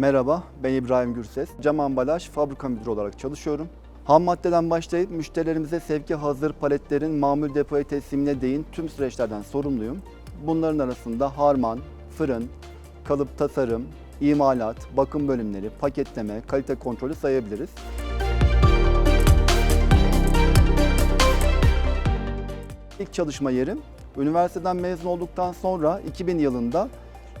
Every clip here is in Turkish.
Merhaba, ben İbrahim Gürses. Cam ambalaj fabrika müdürü olarak çalışıyorum. Ham maddeden başlayıp müşterilerimize sevki hazır paletlerin mamul depoya teslimine değin tüm süreçlerden sorumluyum. Bunların arasında harman, fırın, kalıp tasarım, imalat, bakım bölümleri, paketleme, kalite kontrolü sayabiliriz. İlk çalışma yerim üniversiteden mezun olduktan sonra 2000 yılında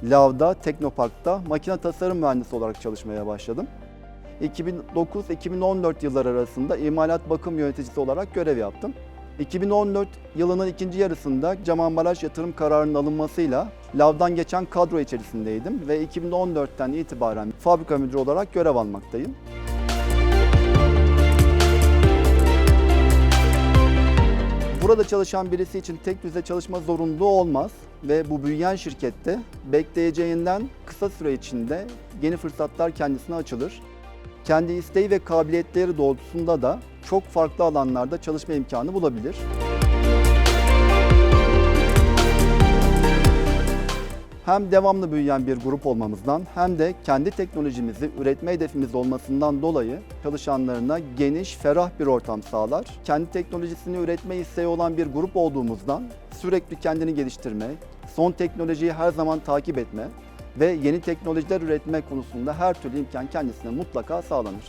Lav'da, Teknopark'ta makine tasarım mühendisi olarak çalışmaya başladım. 2009-2014 yılları arasında imalat bakım yöneticisi olarak görev yaptım. 2014 yılının ikinci yarısında cam ambalaj yatırım kararının alınmasıyla Lav'dan geçen kadro içerisindeydim ve 2014'ten itibaren fabrika müdürü olarak görev almaktayım. Burada çalışan birisi için tek düze çalışma zorunluluğu olmaz ve bu büyüyen şirkette bekleyeceğinden kısa süre içinde yeni fırsatlar kendisine açılır. Kendi isteği ve kabiliyetleri doğrultusunda da çok farklı alanlarda çalışma imkanı bulabilir. Hem devamlı büyüyen bir grup olmamızdan hem de kendi teknolojimizi üretme hedefimiz olmasından dolayı çalışanlarına geniş, ferah bir ortam sağlar. Kendi teknolojisini üretme isteği olan bir grup olduğumuzdan sürekli kendini geliştirme, son teknolojiyi her zaman takip etme ve yeni teknolojiler üretme konusunda her türlü imkan kendisine mutlaka sağlanır.